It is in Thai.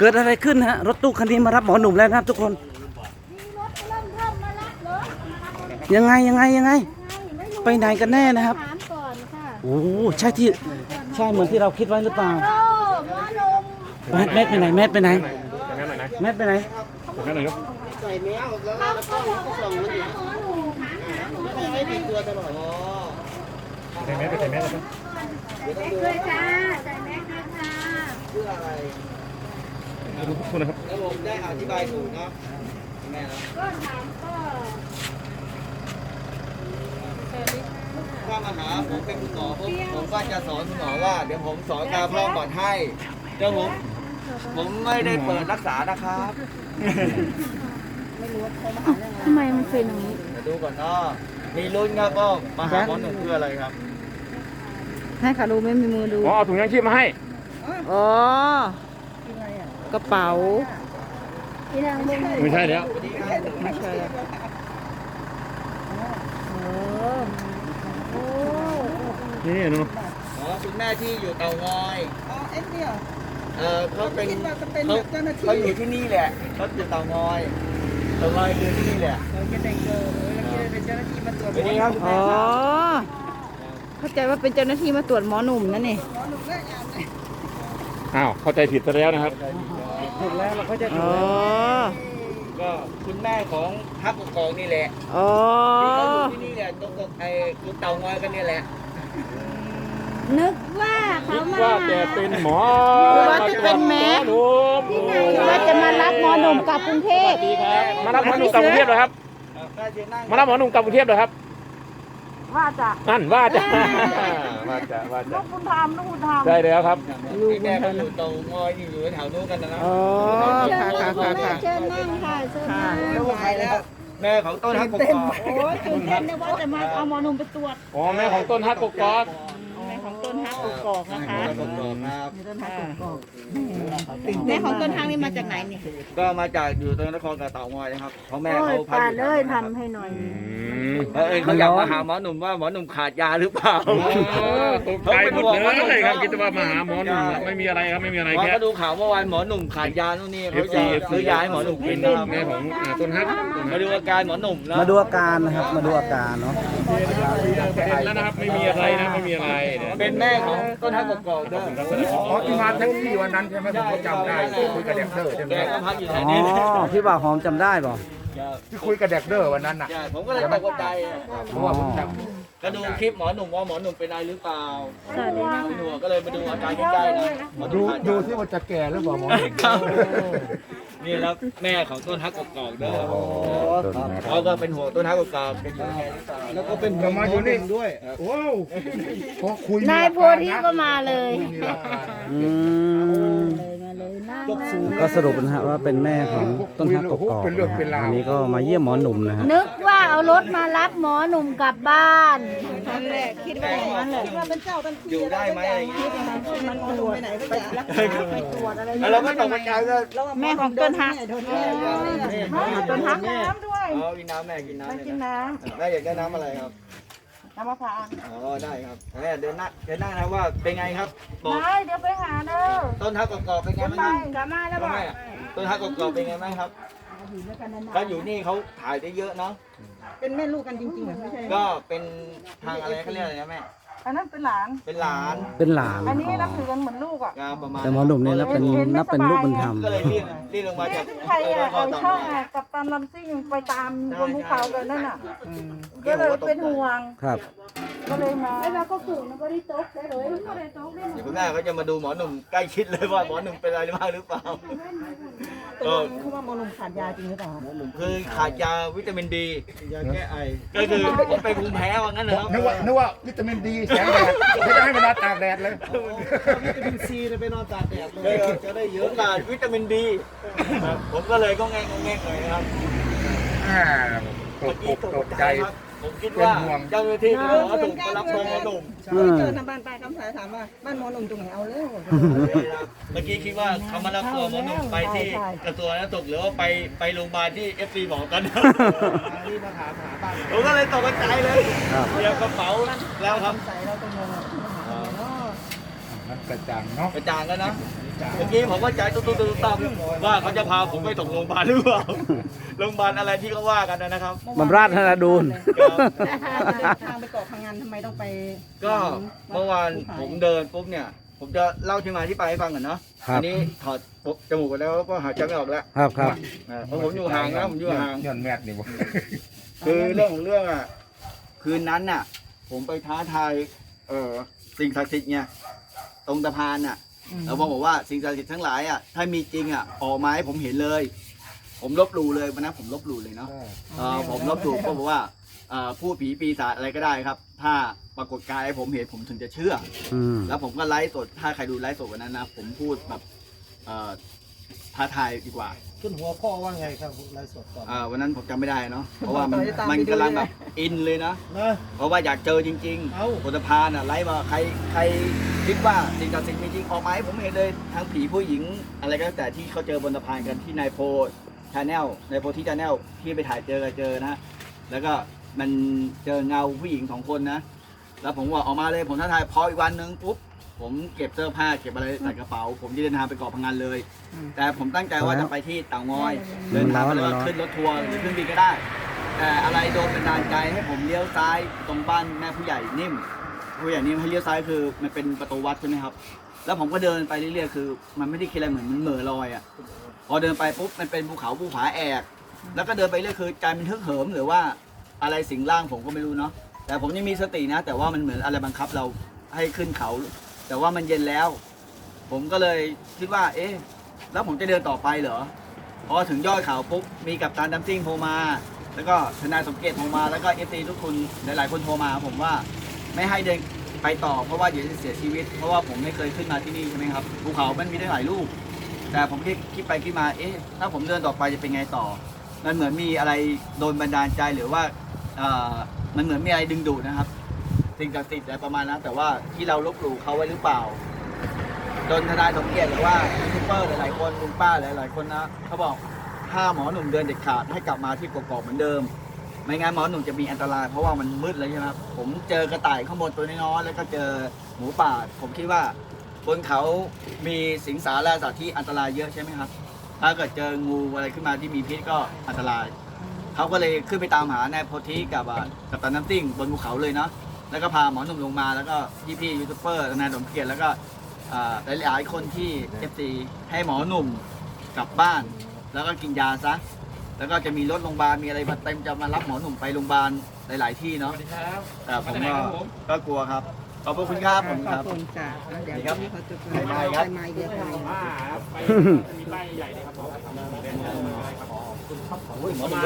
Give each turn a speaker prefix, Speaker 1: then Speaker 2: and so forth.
Speaker 1: เกิดอะไรขึ้นฮะ รถตู้คันนี้มารับหมอหนุ่มแล้วนะครับทุกคน ยังไงยังไงยังไง ไปไหนกันแน่นะครับ
Speaker 2: ถามก่อนค่ะ
Speaker 1: โอ้โหใช่ที่ใช่เหมือนที่เราคิดไว้หรือเปล่า
Speaker 2: โอ้หมอหนุ่ม
Speaker 1: แมทแมทไปไหนแมทไปไหนแมทไปไหน
Speaker 2: เขาเขาบอกว่าหาหมอหนุ่มถามหาหมอหนุ่ม
Speaker 3: ใส่แมสไปใส่แมสเลย
Speaker 2: ด้วยจ้าใส่แมสด้วยค่ะ
Speaker 3: ดู ทุกคนนะครับ
Speaker 4: แล้วผมได้อธิบายถูกเนาะแม่นะ
Speaker 2: ก็ถามก็
Speaker 4: ถ้ามาหาผมเป็นคุณหมอปุ๊บผมก็จะสอนคุณหมอว่า เดี๋ยวผมสอนตามพ่อก่อนให้เดี๋ยวผมผมไม่ได้เปิดรักษานะครับ
Speaker 2: ทำไมมันเป็นอย่างนี้
Speaker 4: เดี๋ยวดูก่อนเนาะมีรุ่นครับก็มาหาหมอหนุ่มเพื่ออะไรครับ
Speaker 5: ให้เขาดูไม่มีมือดู
Speaker 3: อ๋อเอาถุงยางชีพมาให้
Speaker 5: อ๋อ กระเป๋า
Speaker 2: ที่นางมึง
Speaker 3: ไม่ใช่แล้ว
Speaker 5: ไม่ใช่อะ
Speaker 3: นี่เนาะ
Speaker 4: อ๋อคุณแม่ที่อยู่เตางอย
Speaker 6: อ๋อเอ็กเนี่ย
Speaker 4: เออเขาเป็น
Speaker 6: คิดว่าจะเป็น
Speaker 4: เขา
Speaker 6: เจ้าหน้าที่
Speaker 4: เขาอยู่ที่นี่แหละเขาอยู่เตางอยเตางอยคือที่นี่แหละ
Speaker 6: เราจะได้เจอเราจะได้เป็นเจ้าหน้าที่มาตรวจ
Speaker 4: สวัสดีครับ
Speaker 5: อ๋อเข้าใจว่าเป็นเจ้าหน้าที่มาตรวจหมอหนุ่มนั่นนี่
Speaker 6: หมอหนุ่มได้งานเลย
Speaker 3: อ้าวเข้าใจผิดซะแล้วนะครับ
Speaker 4: ถูกแล้วเราก็จะ
Speaker 5: อ๋อ
Speaker 4: ก็คุณแม่ของฮักกกองนี่แหละ
Speaker 5: อ๋อ
Speaker 4: ที่เขาอยู่ที่นี่แหละตรงกับไอ้คุณเตางอยกันนี่แหละ
Speaker 2: นึกว่าเขามา
Speaker 3: ว่าแต่เป็นหมอ
Speaker 5: ว่าจะเป็นแม่
Speaker 3: หนุ่ม
Speaker 5: คิดว่าจะมารับหมอหนุ่มกลับกรุงเทพ
Speaker 3: ดีครับมารับหมอหนุ่มกลับกรุงเทพเหรอครับ
Speaker 4: น่าจะนั่ง
Speaker 3: มารับหมอหนุ่มกลับกรุงเทพเหรอครับ
Speaker 5: ว่าจะ
Speaker 3: นั่นว่าจะว่าจะว่าจะ
Speaker 5: คุณทามลูกคุณทาม
Speaker 3: ใช่แล้วครับ
Speaker 4: ที่แม่เขาอยู่เตางอยที่อยู่แถวนู้นกันนะนะ
Speaker 5: อ๋อค่ะค่ะค่ะค่ะ
Speaker 2: เชิญนั่งค่ะเชิญนั่ง
Speaker 4: แล้วไปแล้วแม่ของต้นฮักกกอก
Speaker 2: โอ้ยตื่นเต้นนึกว่าจะมาเอาหมอหนุ่มไปตรวจ
Speaker 3: อ๋อแม่ของต้นฮักกกอก
Speaker 5: แม่ของต้นฮั กกกอกนะคะ
Speaker 4: ฮักกกอกครับ
Speaker 5: แม่ของต้นฮักนี่มาจากไหนนี่
Speaker 4: ก็มาจากอยู่ตรงนครกับเต่างอยนะครับเพราะแม่
Speaker 2: โอ้
Speaker 4: เขา
Speaker 2: ย
Speaker 4: พั
Speaker 2: ป่า
Speaker 4: อยู่
Speaker 2: เลยทำให้หน่อย
Speaker 3: อืม
Speaker 4: เออเขาอยากมาหาหมอหนุ่มว่าหมอหนุ่มขาดยาหรือเปล่า
Speaker 3: อ๋อตกใจหมดเลยครับคิดว่ามาหาหมอหนุ่มไม่มีอะไรครับไม่มีอะไร
Speaker 4: เพราะ
Speaker 3: แค่
Speaker 4: ก็ดูข่าวเมื่อวานหมอหนุ่มขาดยานู่นนี่เขา
Speaker 3: FC
Speaker 4: จะซื้อยาให้หมอหนุ่มกินนะครับ
Speaker 3: แม่ของอ่าต้นฮัก
Speaker 4: มาดูอาการหมอหนุ่มนะ
Speaker 1: มาดูอาการนะครับ มาดูอาการเนาะ
Speaker 3: เห็นแล้วนะครับไม่มีอะไรนะไม่มีอะไรเนี่ย
Speaker 4: เป็นแม่ของต้นฮักกกอกด้วย
Speaker 3: อ๋อที่มาแท็กซี่วันนั้นใช่ไหมผมก็จำได้คุยกับเด็กเดอร์ใช่ไหม
Speaker 4: แกก็พักอยู่แถ
Speaker 1: อ๋
Speaker 4: วนี้
Speaker 1: อพี่บ่าวหอมจำได้ป่ะ
Speaker 3: ที่คุยกับเด็กเดอร์วันนั้นน่ะ
Speaker 4: ใช่ผมก็เลยตกใจอะ
Speaker 3: เพราะว่าผมจ
Speaker 4: ก็ดูคลิปหมอหนุ่มว่าหมอหนุ่มเป็นอะไรหรือเปล่า
Speaker 2: สวัสดีนะ
Speaker 4: เป็นห่วงก็เลยมาดูอาการใกล้ๆนะหมอหำ
Speaker 3: ดู
Speaker 4: นุ่มขาดยา
Speaker 3: ดูที่ว่าจะแก่หรือเปล่าหมอหนุ่ม
Speaker 4: ครับ นี่แล้วแม่ของต้นฮักกกอกเด้อเขาก็เป็นห่วงต้นฮักกกอกเป็นยังไงหรือเปล่าแล้วก็เป็น
Speaker 3: จะมาอยู่นี่ด้วยว้าวพอคุย
Speaker 2: นายโพธิก็มาเลย
Speaker 1: อืม
Speaker 2: มา เลยนั่ง
Speaker 1: ก็สรุปนะฮะว่าเป็นแม่ของต้นฮักกกอกนะฮะวันนี้ก็มาเยี่ยมหมอหนุ่มนะฮะ
Speaker 2: นึกว่าเอารถมารับหมอหนุ่มกลับบ้าน
Speaker 6: นั่นแหละคิดว่าอย่างนั้นแหละคิดว่าเป็นเจ้าเป็นที่
Speaker 4: อยู่ได้ไหมอะไรอย่างเงี้ย
Speaker 6: มันตรวจไปไหนก็จะรักษาไปตรวจอะไร
Speaker 4: แล้วเราก็ตกใจก็
Speaker 5: แม่ของต้นฮัก
Speaker 6: โดนแม่
Speaker 4: ต้นฮัก
Speaker 6: น้ำด้วย
Speaker 4: อ๋อกินน้ำแม่กินน้ำ
Speaker 6: กินน้
Speaker 4: แม่อยากได้น้ำอะไรครับำ
Speaker 6: น้ำมะพร้าว
Speaker 4: อ๋อได้ครับแม่เดินหน้าเดินหน้านะว่าเป็นไงครับบอก
Speaker 2: ได้เดี๋ยวไปหาเด้อ
Speaker 4: ต้นฮักกอกๆเป็นไงบ้างครับ
Speaker 2: กลับมาแล้วบอก
Speaker 4: แม่ต้นฮักกอกๆเป็นไงบ้างครับก็อยู่นี่เขาถ่ายได้เยอะเนาะ
Speaker 6: เป็นแม่ลูกกันจริงๆเหรอไม่ใช่
Speaker 4: ก็เป็นทางอะไรเขาเรียกอะไรนะแม่
Speaker 6: อันนั้นเป็นหลาน
Speaker 4: เป็นหลาน
Speaker 1: เป็นหลาน
Speaker 6: อันนี้นับถือกันเหมือนลูกอะ
Speaker 4: ก็ประมาณ
Speaker 1: แต่หมอหนุ่มเนี่ยนับเป็นนับเป็นลูกบุญธรรม
Speaker 4: ก็เลยรีบรีบลงมาจาก
Speaker 6: ใครอะเอาช่องอะกับตามลำซิ่งไปตามบนภูเขากันนั่นอะก็เลยเป็นห่วง
Speaker 1: ครับ
Speaker 6: ก็เลยมา
Speaker 2: ไอ้เราก็คือมันก็ได้ตกได้เลยมันก็ได้ตกได้
Speaker 4: เดี๋ยวคุณแม่ก็จะมาดูหมอหนุ่มใกล้ชิดเลยว่าหมอหนุ่มเป็นอะไรบ้างหรือเปล่า
Speaker 6: ตกลงคือว่าโมนุมขาดยาจริงหรือเปล่า
Speaker 4: คือขาดยาวิตามินดียาแก้ไอ ก็คือผมเป็นภูมิแพ้ว่างั้นเหรอ
Speaker 3: นึกว่านึกว่าวิตามินดีแสงแดดไม่ได้ให้เวลาตากแดดเลย
Speaker 4: วิตามินซีไปนอนตากแดดเลยจะได้เยอะขาดวิตามินดีผมก็เลยก็แงงงงหน่อยครับ
Speaker 3: อ่าต
Speaker 4: ก
Speaker 3: ใจ
Speaker 4: ใจครับ ผมคิดว่าเจ้าหน้าที่หมอหนุ่มมารับตัวหมอหนุ่ม
Speaker 1: อืม
Speaker 6: เจอทางบ้านป้าคำสายถามว่าบ้านหมอหนุ่มตรงไหนเอาเลย
Speaker 4: เมื่อกี้คิดว่าเขามารับตัวหมอหนุ่มไปที่กระทรวงสาธารณสุขหรือว่าไปไปโรงพยาบาลที่เอฟซีบอกกันที่มาถามหาบ้านผมก็เลยตกใจเลย
Speaker 1: ครับ
Speaker 4: เตรียมกระเป๋าแล้วครับ
Speaker 6: ใส่เราตรงนั้น
Speaker 3: นั่นกระจ่างเนาะ
Speaker 4: กระจางแล้วนะ เมื่อกี้ผมก็ใจตุ้มตุ้มตุ้มตั้มว่าเขาจะพาผมไปส่งโรงพยาบาลหรือเปล่า โรงพยาบาลอะไรที่เขาว่ากันนะครับ
Speaker 1: บำราชธนดูล
Speaker 2: ทางไปเกาะพังงานทำไมต้องไป
Speaker 4: ก็เมื่อวานผมเดินปุ๊บเนี่ย ผมจะเล่าที่มาที่ไปให้ฟังก่อนเนาะ
Speaker 1: ครับ
Speaker 4: อันี้ถอดจมูกไปแล้วก็หายใจไม่ออกแล้ว
Speaker 1: ครับครับ
Speaker 4: อ่าเพราะผมอยู่ห่างนะผมอยู่ห่าง
Speaker 3: ย้อนแมทนี่บ่
Speaker 4: คือเรื่องของเรื่องอะคืนนั้นน่ะ ผมไปท้าทายเออสิ่งศักดิ์สิทธิ์เนี่ยตรงสะพานน่ะ แล้วผมบอกว่าสิ่งศักดิ์สิทธิ์ทั้งหลายอะถ้ามีจริงอะออกมาให้ผมเห็นเลย ผมลบหลู่เลยวันนั้นผมลบหลู่เลยเนาะเออผมลบหลู่ก็บอกว่าเอ่อพูดผีปีศาจอะไรก็ได้ครับ ถ้าปรากฏกายให้ผมเห็นผมถึงจะเชื่อ
Speaker 1: อืม
Speaker 4: แล้วผมก็ไลฟ์สด ถ้าใครดูไลฟ์สดวันนั้นนะ ผมพูดแบบเอ่อท้าทายดีกว่า
Speaker 7: ขึ้นหัวข้อว่าไงครับไลฟ์สดก่อน
Speaker 4: อ่าวันนั้นผมจำไม่ได้เนาะเพราะว่ามันมันกำลังแบบอินเลยนะ
Speaker 7: นะ
Speaker 4: เพราะว่าอยากเจอจริง
Speaker 7: เอ้า
Speaker 4: ๆบนสะพานอะไลฟ์มาใครใครคิดว่าสิ่งศักดิ์สิทธิ์มีจริงออกมาให้ผมเห็นเลยทั้งผีผู้หญิง อะไรก็แล้วแต่ที่เขาเจอบนสะพานกันที่นายโพชาแนลนายโพที่ชาแนลที่ไปถ่ายเจอเจอนะ แล้วก็มันเจอเงาผู้หญิงสองคนนะ แล้วผมว่าออกมาเลยผมท้าทายพออีกวันหนึงปุ๊บ ผมเก็บเสื้อผ้าเก็บอะไรใส่กระเป๋า ผมจะเดินทางไปเกาะพังงานเลยแต่ผมตั้งใจว่าจะไปที่เต่างอย เดินทางไปแล้วก็ขึ้นรถทัวร์หรือเครื่องบินก็ได้ แต่อะไรโดนบันดาลใจให้ผมเลี้ยวซ้ายตรงบ้านแม่ผู้ใหญ่นิ่ม ผู้ใหญ่นิ่มให้เลี้ยวซ้ายคือมันเป็นประตูวัดใช่ไหมครับ แล้วผมก็เดินไปเรื่อยๆคือ มันไม่ได้คิดอะไรเหมือนมันเหม่อลอยอะ พอเดินไปปุ๊บมันเป็นภูเขาภูผาแอก แล้วก็เดินไปเรื่อยคือกลายเป็นทึกเหิมหรือว่าอะไรสิงร่างผมก็ไม่รู้เนาะแต่ผมยังมีสตินะ แต่ว่ามันเหมือนอะไรบังคับเราให้ขึ้นเขา แต่ว่ามันเย็นแล้ว ผมก็เลยคิดว่า เอ๊ะ แล้วผมจะเดินต่อไปเหรอ พอถึงยอดเขาปุ๊บ มีกับตานดัมซิ่งโทรมา แล้วก็ทนายสมเกตโทรมา แล้วก็เอฟซีทุกคนหลายๆคนโทรมา ผมว่าไม่ให้เดินไปต่อ เพราะว่าเดี๋ยวจะเสียชีวิต เพราะว่าผมไม่เคยขึ้นมาที่นี่ใช่ไหมครับ ภูเขามันมีได้หลายลูก แต่ผมคิดคิดไปคิดมา เอ๊ะ ถ้าผมเดินต่อไปจะเป็นไงต่อ มันเหมือนมีอะไรโดนบันดาลใจหรือว่ามันเหมือนมีอะไรดึงดูดนะครับ สิ่งศักดิ์สิทธิ์อะไรประมาณนั้น แต่ว่าที่เราลบหลู่เขาไว้หรือเปล่าจนทนายสมเกียรติหรือว่ายูทูบเบอร์หลายๆคนลุงป้าหลายๆคนนะเขาบอกถ้าหมอหนุ่มเดินเด็ดขาดให้กลับมาที่กกอกเหมือนเดิม ไม่งั้นหมอหนุ่มจะมีอันตรายเพราะว่ามันมืดเลยใช่ไหมครับผมเจอกระต่ายข้างบนตัวน้อยๆแล้วก็เจอหมูป่า ผมคิดว่าบนเขามีสิงสาราสัตว์ที่อันตรายเยอะใช่ไหมครับ ถ้าเกิดเจองูอะไรขึ้นมาที่มีพิษก็อันตราย เขาก็เลยขึ้นไปตามหานายโพธิกับกับตาน้ำติ้งบนภูเขาเลยเนาะ แล้วก็พาหมอหนุ่มลงมาแล้วก็พี่พี่ๆยูทูบเบอร์ทนายสมเกียรติแล้วก็อ่าหลายๆคนที่เอฟซีให้หมอหนุ่มกลับบ้าน แล้วก็กินยาซะแล้วก็จะมีรถโรงพยาบาลมีอะไรมาเต็มจะมารับหมอหนุ่มไปโรงพยาบาลหลาย ๆ ที่เนาะแต่ผมก็ก็กลัวครับขอบพระคุณครับผม
Speaker 2: ข
Speaker 4: ค
Speaker 2: อบ
Speaker 4: รับ
Speaker 2: คุณจ้ะเดี๋ยว
Speaker 4: ครับ
Speaker 2: นี้เขาจะ
Speaker 4: บ๊ายบายครับ
Speaker 2: ไปมาเดี๋ยวไป
Speaker 4: โอ้ยหมอหนุ่ม